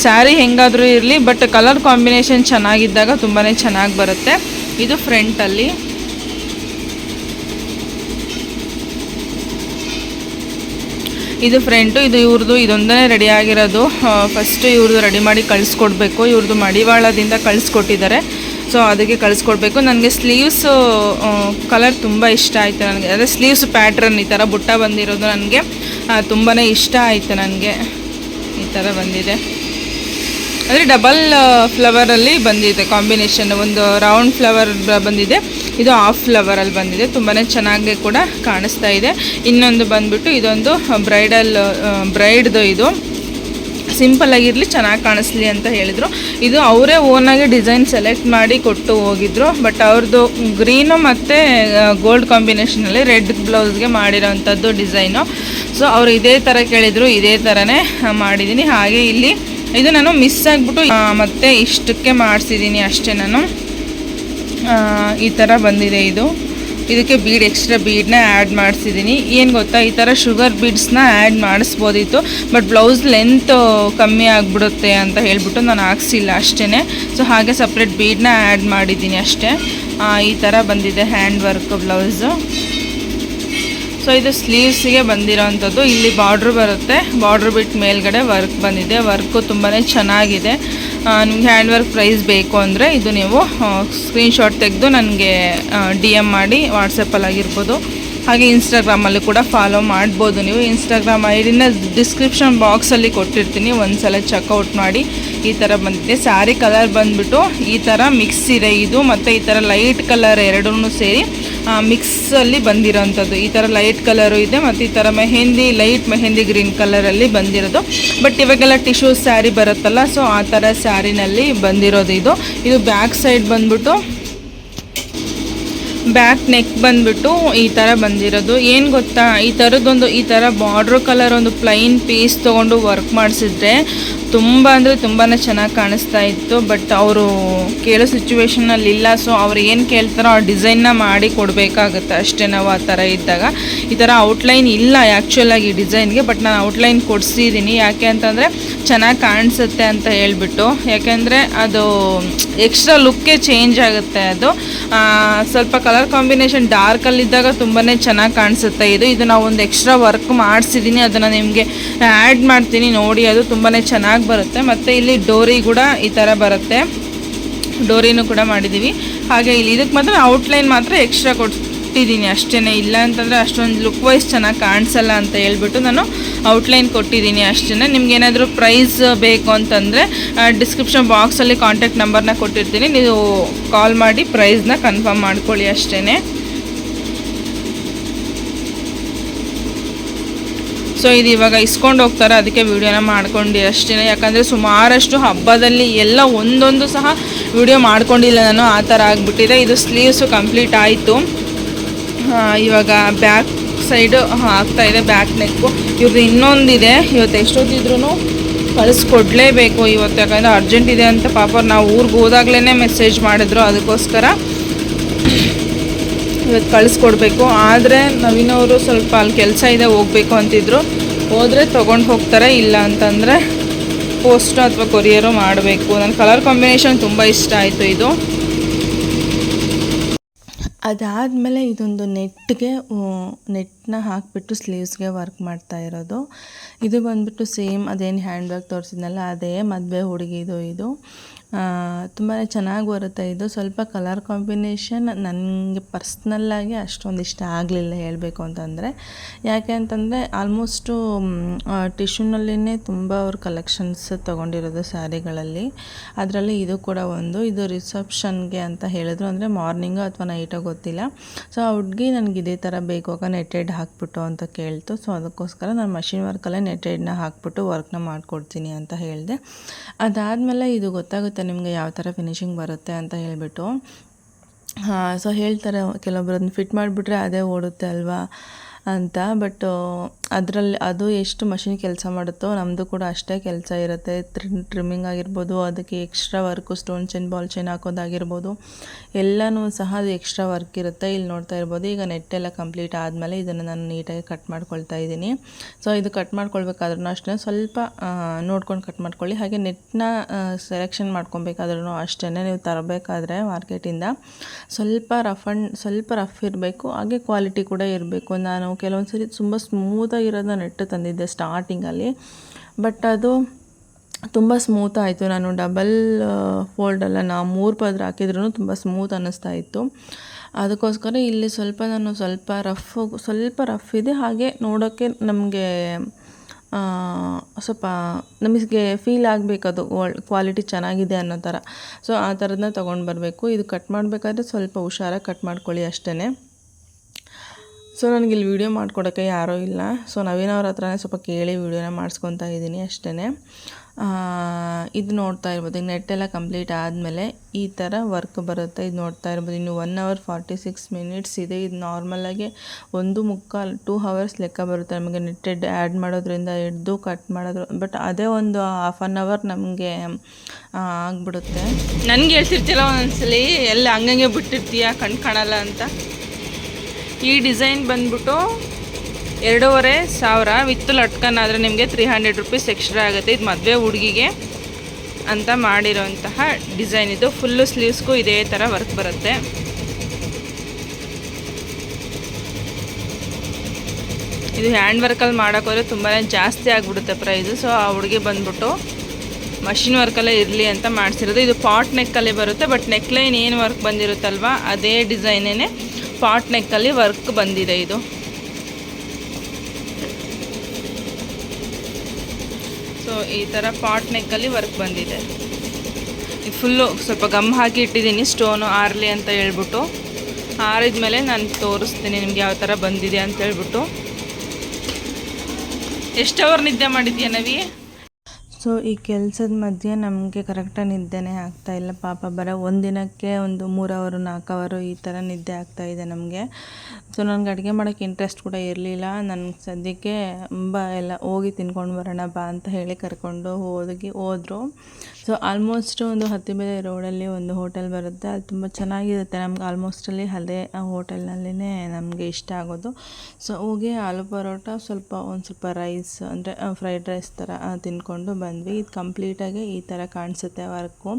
ಸ್ಯಾರಿ ಹೆಂಗಾದರೂ ಇರಲಿ ಬಟ್ ಕಲರ್ ಕಾಂಬಿನೇಷನ್ ಚೆನ್ನಾಗಿದ್ದಾಗ ತುಂಬಾ ಚೆನ್ನಾಗಿ ಬರುತ್ತೆ. ಇದು ಫ್ರಂಟಲ್ಲಿ ಇದು ಫ್ರೆಂಟು, ಇದು ಇವ್ರದ್ದು ಇದೊಂದನೇ ರೆಡಿ ಆಗಿರೋದು. ಫಸ್ಟು ಇವ್ರದ್ದು ರೆಡಿ ಮಾಡಿ ಕಳಿಸ್ಕೊಡ್ಬೇಕು. ಇವ್ರದ್ದು ಮಡಿವಾಳದಿಂದ ಕಳಿಸ್ಕೊಟ್ಟಿದ್ದಾರೆ. ಸೊ ಅದಕ್ಕೆ ಕಳಿಸ್ಕೊಡ್ಬೇಕು. ನನಗೆ ಸ್ಲೀವ್ಸ್ ಕಲರ್ ತುಂಬ ಇಷ್ಟ ಆಯಿತು ನನಗೆ. ಅದೇ ಸ್ಲೀವ್ಸ್ ಪ್ಯಾಟ್ರನ್ ಈ ಥರ ಬುಟ್ಟ ಬಂದಿರೋದು ನನಗೆ. ತುಂಬಾ ಇಷ್ಟ ಆಯಿತು ನನಗೆ. ಈ ಥರ ಬಂದಿದೆ. ಅಂದರೆ ಡಬಲ್ ಫ್ಲವರಲ್ಲಿ ಬಂದಿದೆ ಕಾಂಬಿನೇಷನ್ ಒಂದು ರೌಂಡ್ ಫ್ಲವರ್ ಬಂದಿದೆ. ಇದು ಆಫ್ ಫ್ಲವರಲ್ಲಿ ಬಂದಿದೆ. ತುಂಬಾ ಚೆನ್ನಾಗಿ ಕೂಡ ಕಾಣಿಸ್ತಾ ಇದೆ. ಇನ್ನೊಂದು ಬಂದ್ಬಿಟ್ಟು ಇದೊಂದು ಬ್ರೈಡಲ್ ಬ್ರೈಡ್ದು ಇದು. ಸಿಂಪಲ್ ಆಗಿರಲಿ ಚೆನ್ನಾಗಿ ಕಾಣಿಸ್ಲಿ ಅಂತ ಹೇಳಿದರು. ಇದು ಅವರೇ ಓನಾಗಿ ಡಿಸೈನ್ ಸೆಲೆಕ್ಟ್ ಮಾಡಿ ಕೊಟ್ಟು ಹೋಗಿದ್ರು. ಬಟ್ ಅವ್ರದ್ದು ಗ್ರೀನು ಮತ್ತು ಗೋಲ್ಡ್ ಕಾಂಬಿನೇಷನಲ್ಲಿ ರೆಡ್ ಬ್ಲೌಸ್ಗೆ ಮಾಡಿರೋವಂಥದ್ದು ಡಿಸೈನು ಸೊ ಅವರು ಇದೇ ಥರ ಕೇಳಿದರು. ಇದೇ ಥರನೇ ಮಾಡಿದ್ದೀನಿ ಹಾಗೆ ಇಲ್ಲಿ ಇದು ನಾನು ಮಿಸ್ ಆಗಿಬಿಟ್ಟು ಮತ್ತೆ ಇಷ್ಟಕ್ಕೆ ಮಾಡಿಸಿದ್ದೀನಿ ಅಷ್ಟೇ ನಾನು. ಈ ಥರ ಬಂದಿದೆ ಇದು. ಇದಕ್ಕೆ ಬೀಡ್ ಎಕ್ಸ್ಟ್ರಾ ಬೀಡ್ನ ಆ್ಯಡ್ ಮಾಡಿಸಿದ್ದೀನಿ ಏನು ಗೊತ್ತಾ, ಈ ಥರ ಶುಗರ್ ಬೀಡ್ಸ್ನ ಆ್ಯಡ್ ಮಾಡಿಸ್ಬೋದಿತ್ತು ಬಟ್ ಬ್ಲೌಸ್ ಲೆಂತ್ ಕಮ್ಮಿ ಆಗಿಬಿಡುತ್ತೆ ಅಂತ ಹೇಳ್ಬಿಟ್ಟು ನಾನು ಹಾಕ್ಸಿಲ್ಲ ಅಷ್ಟೇ ಸೊ ಹಾಗೆ ಸಪ್ರೇಟ್ ಬೀಡನ್ನ ಆ್ಯಡ್ ಮಾಡಿದ್ದೀನಿ ಅಷ್ಟೇ. ಈ ಥರ ಬಂದಿದೆ ಹ್ಯಾಂಡ್ ವರ್ಕ್ ಬ್ಲೌಸು ಸೊ ಇದು ಸ್ಲೀವ್ಸಿಗೆ ಬಂದಿರೋವಂಥದ್ದು ಇಲ್ಲಿ ಬಾರ್ಡ್ರ್ ಬರುತ್ತೆ. ಬಾರ್ಡ್ರ್ ಬಿಟ್ಟು ಮೇಲ್ಗಡೆ ವರ್ಕ್ ಬಂದಿದೆ. ವರ್ಕು ತುಂಬಾ ಚೆನ್ನಾಗಿದೆ. ನಿಮ್ಗೆ ಹ್ಯಾಂಡ್ ವರ್ಕ್ ಪ್ರೈಸ್ ಬೇಕು ಅಂದರೆ ಇದು ನೀವು ಸ್ಕ್ರೀನ್ಶಾಟ್ ತೆಗೆದು ನನಗೆ ಡಿ ಎಂ ಮಾಡಿ ವಾಟ್ಸಪ್ಪಲ್ಲಿ ಆಗಿರ್ಬೋದು. ಹಾಗೆ ಇನ್ಸ್ಟಾಗ್ರಾಮಲ್ಲಿ ಕೂಡ ಫಾಲೋ ಮಾಡ್ಬೋದು ನೀವು. ಇನ್ಸ್ಟಾಗ್ರಾಮ್ ಐ ಡಿನ ಡಿಸ್ಕ್ರಿಪ್ಷನ್ ಬಾಕ್ಸಲ್ಲಿ ಕೊಟ್ಟಿರ್ತೀನಿ. ಒಂದು ಸಲ ಚೆಕ್ಔಟ್ ಮಾಡಿ ಈ ಥರ ಬಂದಿದೆ. ಸ್ಯಾರಿ ಕಲರ್ ಬಂದ್ಬಿಟ್ಟು ಈ ಥರ ಮಿಕ್ಸ್ ಇದೆ ಇದು ಮತ್ತು ಈ ಥರ ಲೈಟ್ ಕಲರ್ ಎರಡೂ ಸೇರಿ ಮಿಕ್ಸಲ್ಲಿ ಬಂದಿರೋವಂಥದ್ದು ಈ ಥರ ಲೈಟ್ ಕಲರು ಇದೆ ಮತ್ತು ಈ ಥರ ಮೆಹೆಂದಿ ಲೈಟ್ ಮೆಹೆಂದಿ ಗ್ರೀನ್ ಕಲರಲ್ಲಿ ಬಂದಿರೋದು. ಬಟ್ ಇವಾಗೆಲ್ಲ ಟಿಶ್ಯೂ ಸ್ಯಾರಿ ಬರುತ್ತಲ್ಲ ಸೊ ಆ ಥರ ಸ್ಯಾರಿನಲ್ಲಿ ಬಂದಿರೋದು ಇದು. ಇದು ಬ್ಯಾಕ್ ಸೈಡ್ ಬಂದ್ಬಿಟ್ಟು ಬ್ಯಾಕ್ ನೆಕ್ ಬಂದ್ಬಿಟ್ಟು ಈ ಥರ ಬಂದಿರೋದು. ಏನು ಗೊತ್ತಾ? ಈ ಥರದ್ದೊಂದು, ಈ ಥರ ಬಾರ್ಡ್ರ್ ಕಲರ್ ಒಂದು ಪ್ಲೈನ್ ಪೀಸ್ ತೊಗೊಂಡು ವರ್ಕ್ ಮಾಡಿಸಿದ್ರೆ ತುಂಬ ಅಂದರೆ ತುಂಬಾ ಚೆನ್ನಾಗಿ ಕಾಣಿಸ್ತಾ ಇತ್ತು ಬಟ್ ಅವರು ಕೇಳೋ ಸಿಚುವೇಶನಲ್ಲಿ ಇಲ್ಲ ಸೊ ಅವ್ರು ಏನು ಕೇಳ್ತಾರೋ ಆ ಡಿಸೈನ್ನ ಮಾಡಿ ಕೊಡಬೇಕಾಗುತ್ತೆ ಅಷ್ಟೇ ನಾವು ಆ ಥರ ಇದ್ದಾಗ. ಈ ಥರ ಔಟ್ಲೈನ್ ಇಲ್ಲ ಆ್ಯಕ್ಚುಲಾಗಿ ಡಿಸೈನ್ಗೆ ಬಟ್ ನಾನು ಔಟ್ಲೈನ್ ಕೊಡಿಸಿದ್ದೀನಿ. ಯಾಕೆ ಅಂತಂದರೆ ಚೆನ್ನಾಗಿ ಕಾಣಿಸುತ್ತೆ ಅಂತ ಹೇಳ್ಬಿಟ್ಟು. ಯಾಕೆಂದರೆ ಅದು ಎಕ್ಸ್ಟ್ರಾ ಲುಕ್ಕೇ ಚೇಂಜ್ ಆಗುತ್ತೆ ಅದು. ಸ್ವಲ್ಪ ಕಲರ್ ಕಾಂಬಿನೇಷನ್ ಡಾರ್ಕಲ್ಲಿದ್ದಾಗ ತುಂಬಾ ಚೆನ್ನಾಗಿ ಕಾಣಿಸುತ್ತೆ ಇದು. ಇದು ನಾವು ಒಂದು ಎಕ್ಸ್ಟ್ರಾ ವರ್ಕ್ ಮಾಡಿಸಿದ್ದೀನಿ ಅದನ್ನು ನಿಮಗೆ ಆ್ಯಡ್ ಮಾಡ್ತೀನಿ. ನೋಡಿ, ಅದು ತುಂಬಾ ಚೆನ್ನಾಗಿ ಬರುತ್ತೆ. ಮತ್ತು ಇಲ್ಲಿ ಡೋರಿ ಕೂಡ ಈ ಥರ ಬರುತ್ತೆ. ಡೋರಿನೂ ಕೂಡ ಮಾಡಿದ್ದೀವಿ ಹಾಗೆ ಇಲ್ಲಿ ಇದಕ್ಕೆ ಮಾತ್ರ ಔಟ್ಲೈನ್ ಮಾತ್ರ ಎಕ್ಸ್ಟ್ರಾ ಕೊಟ್ಟಿದ್ದೀನಿ. ಅಷ್ಟೇ ಇಲ್ಲ ಅಂತಂದರೆ ಅಷ್ಟೊಂದು ಲುಕ್ ವೈಸ್ ಚೆನ್ನಾಗಿ ಕಾಣಿಸಲ್ಲ ಅಂತ ಹೇಳ್ಬಿಟ್ಟು ನಾನು ಔಟ್ಲೈನ್ ಕೊಟ್ಟಿದ್ದೀನಿ ಅಷ್ಟೇ ನಿಮ್ಗೆ ಏನಾದರೂ ಪ್ರೈಸ್ ಬೇಕು ಅಂತಂದರೆ ಡಿಸ್ಕ್ರಿಪ್ಷನ್ ಬಾಕ್ಸಲ್ಲಿ ಕಾಂಟ್ಯಾಕ್ಟ್ ನಂಬರ್ನ ಕೊಟ್ಟಿರ್ತೀನಿ. ನೀವು ಕಾಲ್ ಮಾಡಿ ಪ್ರೈಸ್ನ ಕನ್ಫರ್ಮ್ ಮಾಡ್ಕೊಳ್ಳಿ ಅಷ್ಟೇ ಸೊ ಇದು ಇವಾಗ ಇಸ್ಕೊಂಡು ಹೋಗ್ತಾರೆ, ಅದಕ್ಕೆ ವಿಡಿಯೋನ ಮಾಡ್ಕೊಂಡು ಅಷ್ಟೇ ಯಾಕಂದರೆ ಸುಮಾರಷ್ಟು ಹಬ್ಬದಲ್ಲಿ ಎಲ್ಲ ಒಂದೊಂದು ಸಹ ವಿಡಿಯೋ ಮಾಡ್ಕೊಂಡಿಲ್ಲ ನಾನು, ಆ ಥರ ಆಗಿಬಿಟ್ಟಿದೆ. ಇದು ಸ್ಲೀವ್ಸು ಕಂಪ್ಲೀಟ್ ಆಯಿತು. ಇವಾಗ ಬ್ಯಾಕ್ ಸೈಡು ಆಗ್ತಾ ಬ್ಯಾಕ್ ನೆಕ್ಕು ಇವ್ರದ್ದು ಇನ್ನೊಂದಿದೆ. ಇವತ್ತು ಎಷ್ಟೊತ್ತಿದ್ರೂ ಕಳಿಸ್ಕೊಡ್ಲೇಬೇಕು ಇವತ್ತು, ಯಾಕಂದರೆ ಅರ್ಜೆಂಟ್ ಇದೆ ಅಂತ ಪಾಪ ನಾವು ಊರಿಗೆ ಹೋದಾಗ್ಲೇ ಮೆಸೇಜ್ ಮಾಡಿದ್ರು ಅದಕ್ಕೋಸ್ಕರ. ಇವತ್ತು ಕಳಿಸ್ಕೊಡ್ಬೇಕು. ಆದರೆ ನವೀನವರು ಸ್ವಲ್ಪ ಅಲ್ಲಿ ಕೆಲಸ ಇದೆ, ಹೋಗಬೇಕು ಅಂತಿದ್ರು. ಹೋದರೆ ತೊಗೊಂಡು ಹೋಗ್ತಾರೆ, ಇಲ್ಲ ಅಂತಂದರೆ ಪೋಸ್ಟು ಅಥವಾ ಕೊರಿಯರು ಮಾಡಬೇಕು. ನನ್ನ ಕಲರ್ ಕಾಂಬಿನೇಷನ್ ತುಂಬ ಇಷ್ಟ ಆಯಿತು ಇದು. ಅದಾದಮೇಲೆ ಇದೊಂದು ನೆಟ್ಗೆ ನೆಟ್ನ ಹಾಕಿಬಿಟ್ಟು ಸ್ಲೀವ್ಸ್ಗೆ ವರ್ಕ್ ಮಾಡ್ತಾ ಇರೋದು. ಇದು ಬಂದುಬಿಟ್ಟು ಸೇಮ್ ಅದೇನು ಹ್ಯಾಂಡ್ ಬ್ಯಾಗ್ ತೋರಿಸಿದ್ನಲ್ಲ, ಅದೇ ಮದುವೆ ಹುಡುಗಿದು ಇದು. ತುಂಬಾ ಚೆನ್ನಾಗಿ ಬರುತ್ತೆ ಇದು. ಸ್ವಲ್ಪ ಕಲರ್ ಕಾಂಬಿನೇಷನ್ ನನಗೆ ಪರ್ಸ್ನಲ್ಲಾಗಿ ಅಷ್ಟೊಂದು ಇಷ್ಟ ಆಗಲಿಲ್ಲ ಹೇಳಬೇಕು ಅಂತಂದರೆ. ಯಾಕೆ ಅಂತಂದರೆ ಆಲ್ಮೋಸ್ಟು ಟಿಶ್ಯೂನಲ್ಲಿನೇ ತುಂಬ ಅವ್ರ ಕಲೆಕ್ಷನ್ಸ್ ತೊಗೊಂಡಿರೋದು ಸ್ಯಾರಿಗಳಲ್ಲಿ. ಅದರಲ್ಲಿ ಇದು ಕೂಡ ಒಂದು. ಇದು ರಿಸೆಪ್ಷನ್ಗೆ ಅಂತ ಹೇಳಿದ್ರು ಅಂದರೆ ಮಾರ್ನಿಂಗು ಅಥವಾ ನೈಟೋ ಗೊತ್ತಿಲ್ಲ. ಸೊ ಆ ಹುಡುಗಿ ನನಗೆ ಇದೇ ಥರ ಬೇಕು ಆಗ ನೆಟೆಡ್ ಹಾಕ್ಬಿಟ್ಟು ಅಂತ ಕೇಳ್ತು. ಸೊ ಅದಕ್ಕೋಸ್ಕರ ನಾನು ಮಷಿನ್ ವರ್ಕಲ್ಲೇ ನೆಟೆಡ್ನ ಹಾಕ್ಬಿಟ್ಟು ವರ್ಕ್ನ ಮಾಡಿಕೊಡ್ತೀನಿ ಅಂತ ಹೇಳಿದೆ. ಅದಾದಮೇಲೆ ಇದು ಗೊತ್ತಾಗುತ್ತೆ ನಿಮಗೆ ಯಾವ ಥರ ಫಿನಿಶಿಂಗ್ ಬರುತ್ತೆ ಅಂತ ಹೇಳಿಬಿಟ್ಟು ಸೊ ಹೇಳ್ತಾರೆ ಕೆಲವೊಬ್ರು ಅದನ್ನ ಫಿಟ್ ಮಾಡಿಬಿಟ್ರೆ ಅದೇ ಓಡುತ್ತೆ ಅಲ್ವಾ ಅಂತ ಬಟ್ ಅದರಲ್ಲಿ ಅದು ಎಷ್ಟು ಮಷಿನ್ ಕೆಲಸ ಮಾಡುತ್ತೋ ನಮ್ಮದು ಕೂಡ ಅಷ್ಟೇ ಕೆಲಸ ಇರುತ್ತೆ. ಟ್ರಿಮ್ಮಿಂಗ್ ಆಗಿರ್ಬೋದು, ಅದಕ್ಕೆ extra work stone chain ball chain ಹಾಕೋದಾಗಿರ್ಬೋದು. ಎಲ್ಲನೂ ಸಹ ಅದು ಎಕ್ಸ್ಟ್ರಾ ವರ್ಕ್ ಇರುತ್ತೆ. ಇಲ್ಲಿ ನೋಡ್ತಾ ಇರ್ಬೋದು, ಈಗ ನೆಟ್ಟೆಲ್ಲ ಕಂಪ್ಲೀಟ್ ಆದಮೇಲೆ ಇದನ್ನು ನಾನು ನೀಟಾಗಿ ಕಟ್ ಮಾಡ್ಕೊಳ್ತಾ ಇದ್ದೀನಿ. ಸೊ ಇದು ಕಟ್ ಮಾಡ್ಕೊಳ್ಬೇಕಾದ್ರೂ ಅಷ್ಟೇ. ಸ್ವಲ್ಪ ನೋಡ್ಕೊಂಡು ಕಟ್ ಮಾಡ್ಕೊಳ್ಳಿ. ಹಾಗೆ ನೆಟ್ನ ಸೆಲೆಕ್ಷನ್ ಮಾಡ್ಕೊಬೇಕಾದ್ರೂ ಅಷ್ಟೇ ನೀವು ತರಬೇಕಾದ್ರೆ ಮಾರ್ಕೆಟಿಂದ ಸ್ವಲ್ಪ ರಫ್ ಅಂಡ್ ಸ್ವಲ್ಪ ರಫ್ ಇರಬೇಕು. ಹಾಗೆ ಕ್ವಾಲಿಟಿ ಕೂಡ ಇರಬೇಕು. ನಾನು ಕೆಲವೊಂದು ಸರಿ ತುಂಬ ಸ್ಮೂತಾಗಿರೋದನ್ನ ನೆಟ್ಟು ತಂದಿದ್ದೆ ಸ್ಟಾರ್ಟಿಂಗಲ್ಲಿ. ಬಟ್ ಅದು ತುಂಬ ಸ್ಮೂತ್ ಆಯಿತು. ನಾನು ಡಬಲ್ ಫೋಲ್ಡಲ್ಲ ನಾ ಮೂರು ಪದ್ರ ಹಾಕಿದ್ರೂ ತುಂಬ ಸ್ಮೂತ್ ಅನ್ನಿಸ್ತಾ ಇತ್ತು. ಅದಕ್ಕೋಸ್ಕರ ಇಲ್ಲಿ ಸ್ವಲ್ಪ ನಾನು ಸ್ವಲ್ಪ ರಫ್ ಸ್ವಲ್ಪ ರಫ್ ಇದೆ. ಹಾಗೆ ನೋಡೋಕ್ಕೆ ನಮಗೆ ಸ್ವಲ್ಪ ನಮಗೆ ಫೀಲ್ ಆಗಬೇಕು ಅದು. ಕ್ವಾಲಿಟಿ ಚೆನ್ನಾಗಿದೆ ಅನ್ನೋ ಥರ. ಸೊ, ಆ ಥರದನ್ನ ತೊಗೊಂಡು ಬರಬೇಕು. ಇದು ಕಟ್ ಮಾಡಬೇಕಾದ್ರೆ ಸ್ವಲ್ಪ ಹುಷಾರಾಗಿ ಕಟ್ ಮಾಡ್ಕೊಳ್ಳಿ ಅಷ್ಟೇ ಸೊ ನನಗೆ ಇಲ್ಲಿ ವೀಡಿಯೋ ಮಾಡ್ಕೊಡೋಕ್ಕೆ ಯಾರೂ ಇಲ್ಲ. ಸೊ ನವೀನ್ ಅವ್ರ ಹತ್ರನೇ ಸ್ವಲ್ಪ ಕೇಳಿ ವೀಡಿಯೋನ ಮಾಡಿಸ್ಕೊತಾ ಇದ್ದೀನಿ ಅಷ್ಟೇ ಇದು ನೋಡ್ತಾ ಇರ್ಬೋದು. ಈಗ ನೆಟ್ಟೆಲ್ಲ ಕಂಪ್ಲೀಟ್ ಆದಮೇಲೆ ಈ ಥರ ವರ್ಕ್ ಬರುತ್ತೆ. ಇದು ನೋಡ್ತಾ ಇರ್ಬೋದು. ಇನ್ನು one hour forty six minutes ಇದೆ ಇದು ನಾರ್ಮಲಾಗಿ ಒಂದು ಮುಕ್ಕಾಲು ಟೂ ಹವರ್ಸ್ ಲೆಕ್ಕ ಬರುತ್ತೆ ನಮಗೆ. ನೆಟ್ಟೆಡ್ ಆ್ಯಡ್ ಮಾಡೋದ್ರಿಂದ ಹಿಡ್ದು ಕಟ್ ಮಾಡೋದು ಬಟ್ ಅದೇ ಒಂದು ಹಾಫ್ ಆನ್ ಅವರ್ ನಮಗೆ ಆಗಿಬಿಡುತ್ತೆ. ನನಗೆ ಹೇಳ್ತಿರ್ತಿಲ್ಲ ಒಂದೊಂದ್ಸಲಿ, ಎಲ್ಲ ಹಂಗಂಗೆ ಬಿಟ್ಟಿರ್ತೀಯ? ಕಣ್ ಕಾಣಲ್ಲ ಅಂತ. ಈ ಡಿಸೈನ್ ಬಂದ್ಬಿಟ್ಟು ಎರಡೂವರೆ ಸಾವಿರ ವಿತ್ ಲಟ್ಕನ್ ಆದರೆ ನಿಮಗೆ ತ್ರೀ ಹಂಡ್ರೆಡ್ ರುಪೀಸ್ ಎಕ್ಸ್ಟ್ರಾ ಆಗುತ್ತೆ. ಇದು ಮದುವೆ ಹುಡುಗಿಗೆ ಅಂತ ಮಾಡಿರೋಂತಹ ಡಿಸೈನ್ ಇದು. ಫುಲ್ಲು ಸ್ಲೀವ್ಸ್ಗೂ ಇದೇ ಥರ ವರ್ಕ್ ಬರುತ್ತೆ. ಇದು ಹ್ಯಾಂಡ್ ವರ್ಕಲ್ಲಿ ಮಾಡೋಕ್ಕೋದ್ರೆ ತುಂಬಾ ಜಾಸ್ತಿ ಆಗಿಬಿಡುತ್ತೆ ಪ್ರೈಸು ಸೊ ಆ ಹುಡುಗಿ ಬಂದ್ಬಿಟ್ಟು ಮಷಿನ್ ವರ್ಕಲ್ಲೇ ಇರಲಿ ಅಂತ ಮಾಡಿಸಿರೋದು. ಇದು ಪಾಟ್ ನೆಕ್ಕಲ್ಲಿ ಬರುತ್ತೆ ಬಟ್ ನೆಕ್ಲೈನ್ ಏನು ವರ್ಕ್ ಬಂದಿರುತ್ತಲ್ವ, ಅದೇ ಡಿಸೈನೇ ಪಾಟ್ ನೆಕ್ಕಲ್ಲಿ ವರ್ಕ್ ಬಂದಿದೆ ಇದು. ಸೊ ಈ ಥರ ಪಾಟ್ ನೆಕ್ಕಲ್ಲಿ ವರ್ಕ್ ಬಂದಿದೆ. ಫುಲ್ಲು ಸ್ವಲ್ಪ ಗಮ್ ಹಾಕಿ ಇಟ್ಟಿದ್ದೀನಿ ಸ್ಟೋನು ಆರಲಿ ಅಂತ ಹೇಳ್ಬಿಟ್ಟು. ಆರಿದ ಮೇಲೆ ನಾನು ತೋರಿಸ್ತೀನಿ ನಿಮ್ಗೆ ಯಾವ ಥರ ಬಂದಿದೆ ಅಂತ ಹೇಳ್ಬಿಟ್ಟು. ಎಷ್ಟು ಅವರ್ ನಿದ್ದೆ ಮಾಡಿದ್ಯಾ ನವಿ ಸೊ ಈ ಕೆಲಸದ ಮಧ್ಯೆ ನಮಗೆ ಕರೆಕ್ಟಾಗಿ ನಿದ್ದೆನೇ ಇಲ್ಲ. ಪಾಪ ಬರೋ ಒಂದಿನಕ್ಕೆ ಒಂದು ಮೂರು ಅವರು ನಾಲ್ಕು ಅವರು ಈ ಥರ ನಿದ್ದೆ ಆಗ್ತಾ ಇದೆ ನಮಗೆ. ಸೊ ನನಗೆ ಅಡುಗೆ ಮಾಡೋಕ್ಕೆ ಇಂಟ್ರೆಸ್ಟ್ ಕೂಡ ಇರಲಿಲ್ಲ. ನನಗೆ ಸದ್ಯಕ್ಕೆ ಬಾ ಎಲ್ಲ ಹೋಗಿ ತಿನ್ಕೊಂಡು ಬರೋಣ ಬಾ ಅಂತ ಹೇಳಿ ಕರ್ಕೊಂಡು ಹೋಗಿ ಹೋದ್ರು. ಸೊ ಆಲ್ಮೋಸ್ಟ್ ಒಂದು ಹತ್ತಿಬೆಲೆ ರೋಡಲ್ಲಿ ಒಂದು ಹೋಟೆಲ್ ಬರುತ್ತೆ. ಅದು ತುಂಬ ಚೆನ್ನಾಗಿರುತ್ತೆ. ನಮ್ಗೆ ಆಲ್ಮೋಸ್ಟಲ್ಲಿ ಅದೇ ಆ ಹೋಟೆಲ್ನಲ್ಲೇ ನಮಗೆ ಇಷ್ಟ ಆಗೋದು. ಸೊ ಹೋಗಿ ಆಲೂ ಪರೋಟ, ಸ್ವಲ್ಪ ಒಂದು ಸ್ವಲ್ಪ ರೈಸ್ ಅಂದರೆ ಫ್ರೈಡ್ ರೈಸ್ ಥರ ತಿಂದ್ಕೊಂಡು ಬಂದ್ವಿ. ಇದು ಕಂಪ್ಲೀಟಾಗಿ ಈ ಥರ ಕಾಣಿಸುತ್ತೆ ವರ್ಕು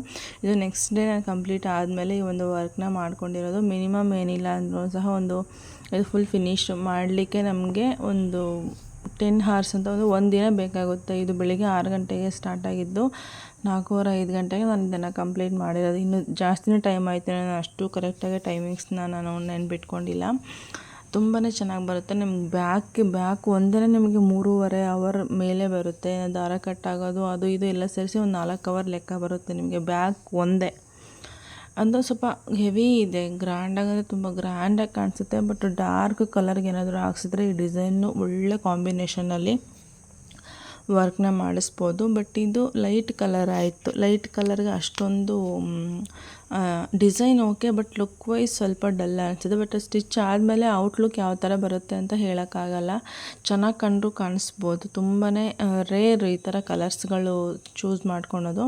ಇದು ನೆಕ್ಸ್ಟ್ ಡೇ ನಾನು ಕಂಪ್ಲೀಟ್ ಆದಮೇಲೆ ಈ ಒಂದು ವರ್ಕ್ನ ಮಾಡ್ಕೊಂಡಿರೋದು. ಮಿನಿಮಮ್ ಏನಿಲ್ಲ ಅಂದರೂ ಸಹ ಒಂದು, ಇದು ಫುಲ್ ಫಿನಿಶ್ ಮಾಡಲಿಕ್ಕೆ ನಮಗೆ ಒಂದು ಟೆನ್ ಹಾರ್ಸ್ ಅಂತ ಒಂದು ಒಂದು ದಿನ ಬೇಕಾಗುತ್ತೆ. ಇದು ಬೆಳಿಗ್ಗೆ ಆರು ಗಂಟೆಗೆ ಸ್ಟಾರ್ಟ್ ಆಗಿದ್ದು. ನಾಲ್ಕೂವರೆ, ಐದು ಗಂಟೆಗೆ ನಾನು ಇದನ್ನು ಕಂಪ್ಲೀಟ್ ಮಾಡಿರೋದು. ಇನ್ನು ಜಾಸ್ತಿನೇ ಟೈಮ್ ಆಯಿತು ನಾನು ಅಷ್ಟು ಕರೆಕ್ಟಾಗಿ ಟೈಮಿಂಗ್ಸ್ನ ನಾನು ನೆನ್ಪಿಟ್ಕೊಂಡಿಲ್ಲ. ತುಂಬಾ ಚೆನ್ನಾಗಿ ಬರುತ್ತೆ. ನಿಮ್ಗೆ ಬ್ಯಾಕ್ ಬ್ಯಾಕ್ ಒಂದೇ ನಿಮಗೆ ಮೂರುವರೆ ಅವರ್ ಮೇಲೆ ಬರುತ್ತೆ. ದಾರ ಕಟ್ ಆಗೋದು ಅದು, ಇದು ಎಲ್ಲ ಸೇರಿಸಿ ಒಂದು ನಾಲ್ಕು ಅವರ್ ಲೆಕ್ಕ ಬರುತ್ತೆ ನಿಮಗೆ ಬ್ಯಾಕ್ ಒಂದೇ. ಅದು ಸ್ವಲ್ಪ ಹೆವಿ ಇದೆ. ಗ್ರ್ಯಾಂಡಾಗಂದರೆ ತುಂಬ ಗ್ರ್ಯಾಂಡಾಗಿ ಕಾಣಿಸುತ್ತೆ. ಬಟ್ ಡಾರ್ಕ್ ಕಲರ್ಗೆ ಏನಾದರೂ ಹಾಕ್ಸಿದ್ರೆ ಈ ಡಿಸೈನು ಒಳ್ಳೆ ಕಾಂಬಿನೇಷನಲ್ಲಿ ವರ್ಕ್ನ ಮಾಡಿಸ್ಬೋದು ಬಟ್ ಇದು ಲೈಟ್ ಕಲರ್ ಆಯಿತು. ಲೈಟ್ ಕಲರ್ಗೆ ಅಷ್ಟೊಂದು design okay but look wise ಸ್ವಲ್ಪ ಡಲ್ ಅನಿಸಿದೆ ಬಟ್ ಸ್ಟಿಚ್ ಆದಮೇಲೆ ಔಟ್ಲುಕ್ ಯಾವ ಥರ ಬರುತ್ತೆ ಅಂತ ಹೇಳೋಕ್ಕಾಗಲ್ಲ. ಚೆನ್ನಾಗಿ ಕಂಡ್ರೂ ಕಾಣಿಸ್ಬೋದು. ತುಂಬಾ ರೇರ್ ಈ ಥರ ಕಲರ್ಸ್ಗಳು ಚೂಸ್ ಮಾಡ್ಕೊಳೋದು.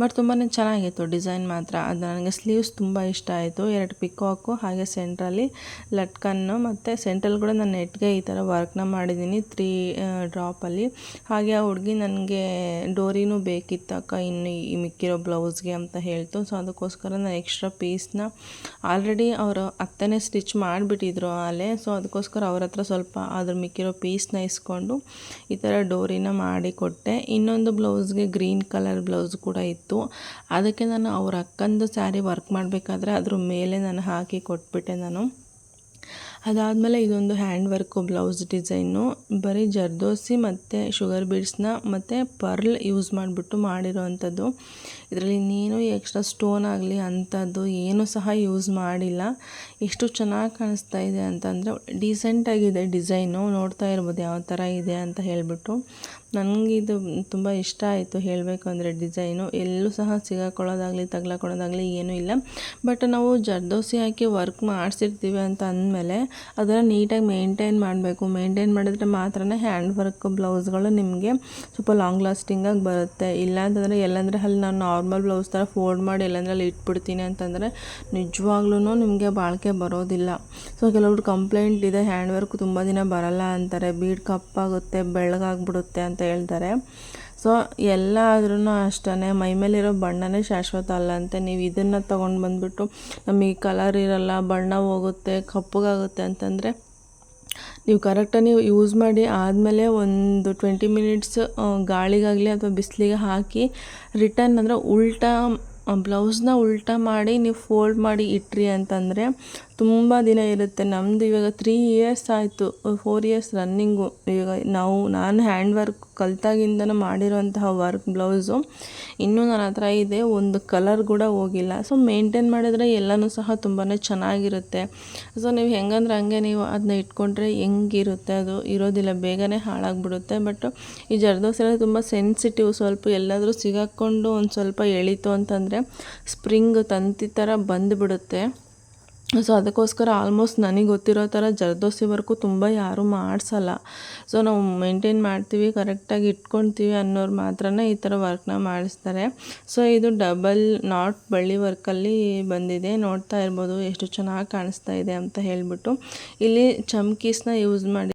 ಬಟ್ ತುಂಬಾ ಚೆನ್ನಾಗಿತ್ತು ಡಿಸೈನ್ ಮಾತ್ರ. ಅದು ನನಗೆ ಸ್ಲೀವ್ಸ್ ತುಂಬ ಇಷ್ಟ ಆಯಿತು. ಎರಡು ಪಿಕಾಕು ಹಾಗೆ ಸೆಂಟ್ರಲ್ಲಿ ಲಟ್ಕನ್ನು ಮತ್ತು ಸೆಂಟ್ರಲ್ಲಿ ಕೂಡ ನಾನು ನೆಟ್ಗೆ ಈ ಥರ ವರ್ಕ್ನ ಮಾಡಿದ್ದೀನಿ ತ್ರೀ ಡ್ರಾಪಲ್ಲಿ ಹಾಗೆ ಆ ಹುಡುಗಿ ನನಗೆ ಡೋರಿನೂ ಬೇಕಿತ್ತು ಅಕ್ಕ ಇನ್ನು ಈ ಮಿಕ್ಕಿರೋ ಬ್ಲೌಸ್ಗೆ ಅಂತ ಹೇಳ್ತು. ಸೊ ಅದಕ್ಕೋಸ್ಕರ ನಾನು ಎಕ್ಸ್ಟ್ರಾ ಪೀಸ್ನ ಆಲ್ರೆಡಿ ಅವರು ಅತ್ತನೇ ಸ್ಟಿಚ್ ಮಾಡಿಬಿಟ್ಟಿದ್ರು ಅಲ್ಲೇ. ಸೊ ಅದಕ್ಕೋಸ್ಕರ ಅವ್ರ ಹತ್ರ ಸ್ವಲ್ಪ ಅದ್ರ ಮಿಕ್ಕಿರೋ ಪೀಸ್ನ ಇಸ್ಕೊಂಡು ಈ ಥರ ಡೋರಿನ ಮಾಡಿ ಕೊಟ್ಟೆ. ಇನ್ನೊಂದು ಬ್ಲೌಸ್ಗೆ ಗ್ರೀನ್ ಕಲರ್ ಬ್ಲೌಸ್ ಕೂಡ ಇತ್ತು. ಅದಕ್ಕೆ ನಾನು ಅವ್ರ ಅಕ್ಕಂದು ಸ್ಯಾರಿ ವರ್ಕ್ ಮಾಡಬೇಕಾದ್ರೆ ಅದ್ರ ಮೇಲೆ ನಾನು ಹಾಕಿ ಕೊಟ್ಬಿಟ್ಟೆ ನಾನು. ಅದಾದಮೇಲೆ ಇದೊಂದು ಹ್ಯಾಂಡ್ ವರ್ಕು ಬ್ಲೌಸ್ ಡಿಸೈನು, ಬರೀ ಜರ್ದೋಸಿ ಮತ್ತು ಶುಗರ್ ಬೀಡ್ಸ್ನ ಮತ್ತು ಪರ್ಲ್ ಯೂಸ್ ಮಾಡಿಬಿಟ್ಟು ಮಾಡಿರೋ ಅಂಥದ್ದು ಇದರಲ್ಲಿ ನೀನು ಎಕ್ಸ್ಟ್ರಾ ಸ್ಟೋನ್ ಆಗಲಿ ಅಂಥದ್ದು ಏನೂ ಸಹ ಯೂಸ್ ಮಾಡಿಲ್ಲ. ಎಷ್ಟು ಚೆನ್ನಾಗಿ ಕಾಣಿಸ್ತಾ ಇದೆ ಅಂತಂದರೆ, ಡೀಸೆಂಟಾಗಿದೆ ಡಿಸೈನು, ನೋಡ್ತಾ ಇರ್ಬೋದು ಯಾವ ಥರ ಇದೆ ಅಂತ ಹೇಳಿಬಿಟ್ಟು. ನನಗಿದು ತುಂಬ ಇಷ್ಟ ಆಯಿತು ಹೇಳಬೇಕು ಅಂದರೆ ಡಿಸೈನು. ಎಲ್ಲೂ ಸಹ ಸಿಗಾಕೊಳ್ಳೋದಾಗಲಿ, ತಗ್ಲಾಕೊಳ್ಳೋದಾಗಲಿ ಏನೂ ಇಲ್ಲ. ಬಟ್ ನಾವು ಜರ್ದೋಸಿ ಹಾಕಿ ವರ್ಕ್ ಮಾಡಿಸಿರ್ತೀವಿ ಅಂತ ಅಂದಮೇಲೆ ಅದನ್ನು ನೀಟಾಗಿ ಮೇಂಟೈನ್ ಮಾಡಬೇಕು. ಮೇಂಟೈನ್ ಮಾಡಿದ್ರೆ ಮಾತ್ರ ಹ್ಯಾಂಡ್ ವರ್ಕ್ ಬ್ಲೌಸ್ಗಳು ನಿಮಗೆ ಸ್ವಲ್ಪ ಲಾಂಗ್ ಲಾಸ್ಟಿಂಗಾಗಿ ಬರುತ್ತೆ. ಇಲ್ಲ ಅಂತಂದರೆ ಎಲ್ಲಂದರೆ ಅಲ್ಲಿ ನಾನು ನಾರ್ಮಲ್ ಬ್ಲೌಸ್ ಥರ ಫೋಲ್ಡ್ ಮಾಡಿ ಎಲ್ಲಂದ್ರೆ ಅಲ್ಲಿ ಇಟ್ಬಿಡ್ತೀನಿ ಅಂತಂದರೆ ನಿಜವಾಗ್ಲೂ ನಿಮಗೆ ಬಾಳಿಕೆ ಬರೋದಿಲ್ಲ. ಸೊ ಕೆಲವ್ರು ಕಂಪ್ಲೇಂಟ್ ಇದೆ ಹ್ಯಾಂಡ್ ವರ್ಕ್ ತುಂಬ ದಿನ ಬರಲ್ಲ ಅಂತಾರೆ. ಬೀಡ್ ಕಪ್ಪಾಗುತ್ತೆ, ಬೆಳ್ಳಗಾಗ್ಬಿಡುತ್ತೆ ಅಂತ ಹೇಳ್ತಾರೆ. ಸೊ ಎಲ್ಲ ಆದ್ರೂ ಅಷ್ಟೇ ಮೈಮೇಲಿರೋ ಬಣ್ಣನೇ ಶಾಶ್ವತ ಅಲ್ಲ ಅಂತೆ. ನೀವು ಇದನ್ನು ತೊಗೊಂಡು ಬಂದುಬಿಟ್ಟು, ನಮಗೆ ಕಲರ್ ಇರಲ್ಲ, ಬಣ್ಣ ಹೋಗುತ್ತೆ, ಕಪ್ಪಗಾಗುತ್ತೆ ಅಂತಂದರೆ, ನೀವು ಕರೆಕ್ಟಾಗಿ ನೀವು ಯೂಸ್ ಮಾಡಿ ಆದಮೇಲೆ ಒಂದು ಟ್ವೆಂಟಿ ಮಿನಿಟ್ಸ್ ಗಾಳಿಗಾಗಲಿ ಅಥವಾ ಬಿಸಿಲಿಗೆ ಹಾಕಿ ರಿಟರ್ನ್ ಅಂದರೆ ಉಲ್ಟಾ ಬ್ಲೌಸ್ನ ಉಲ್ಟಾ ಮಾಡಿ, ನೀವು ಫೋಲ್ಡ್ ಮಾಡಿ ಇಟ್ರಿ ಅಂತಂದರೆ ತುಂಬ ದಿನ ಇರುತ್ತೆ. ನಮ್ಮದು ಇವಾಗ ತ್ರೀ ಇಯರ್ಸ್ ಆಯಿತು. ಫೋರ್ ಇಯರ್ಸ್ ರನ್ನಿಂಗು ಇವಾಗ ನಾವು, ನಾನು ಹ್ಯಾಂಡ್ ವರ್ಕ್ ಕಲ್ತಾಗಿಂದನೂ ಮಾಡಿರುವಂತಹ ವರ್ಕ್ ಬ್ಲೌಸು ಇನ್ನೂ ನನ್ನ ಹತ್ರ ಇದೆ. ಒಂದು ಕಲರ್ ಕೂಡ ಹೋಗಿಲ್ಲ. ಸೊ ಮೇಂಟೈನ್ ಮಾಡಿದ್ರೆ ಎಲ್ಲನೂ ಸಹ ತುಂಬಾ ಚೆನ್ನಾಗಿರುತ್ತೆ. ಸೊ ನೀವು ಹೆಂಗಂದ್ರೆ ಹಂಗೆ ನೀವು ಅದನ್ನ ಇಟ್ಕೊಂಡ್ರೆ ಹೆಂಗಿರುತ್ತೆ ಅದು? ಇರೋದಿಲ್ಲ. ಬೇಗನೆ ಹಾಳಾಗ್ಬಿಡುತ್ತೆ. ಬಟ್ ಈ ಜರ್ದೋಸೆಲ್ಲ ತುಂಬ ಸೆನ್ಸಿಟಿವ್ ಸ್ವಲ್ಪ ಎಲ್ಲಾದರೂ ಸಿಗಾಕ್ಕೊಂಡು ಒಂದು ಸ್ವಲ್ಪ ಎಳಿತು ಅಂತಂದರೆ ಸ್ಪ್ರಿಂಗ್ ತಂತಿ ಥರ ಬಂದುಬಿಡುತ್ತೆ. ಸೊ ಅದಕ್ಕೋಸ್ಕರ ಆಲ್ಮೋಸ್ಟ್ ನನಗೆ ಗೊತ್ತಿರೋ ಥರ ಜರ್ದೋಸಿ ವರ್ಕು ತುಂಬ ಯಾರೂ ಮಾಡಿಸಲ್ಲ. ಸೊ ನಾವು ಮೇಂಟೈನ್ ಮಾಡ್ತೀವಿ ಕರೆಕ್ಟಾಗಿ ಇಟ್ಕೊಳ್ತೀವಿ ಅನ್ನೋರು ಮಾತ್ರ ಈ ಥರ ವರ್ಕ್ನ ಮಾಡಿಸ್ತಾರೆ. ಸೊ ಇದು ಡಬಲ್ ನಾಟ್ ಬಳ್ಳಿ ವರ್ಕಲ್ಲಿ ಬಂದಿದೆ. ನೋಡ್ತಾ ಇರ್ಬೋದು ಎಷ್ಟು ಚೆನ್ನಾಗಿ ಕಾಣಿಸ್ತಾ ಇದೆ ಅಂತ ಹೇಳಿಬಿಟ್ಟು. ಇಲ್ಲಿ ಚಮ್ಕೀಸ್ನ ಯೂಸ್ ಮಾಡಿ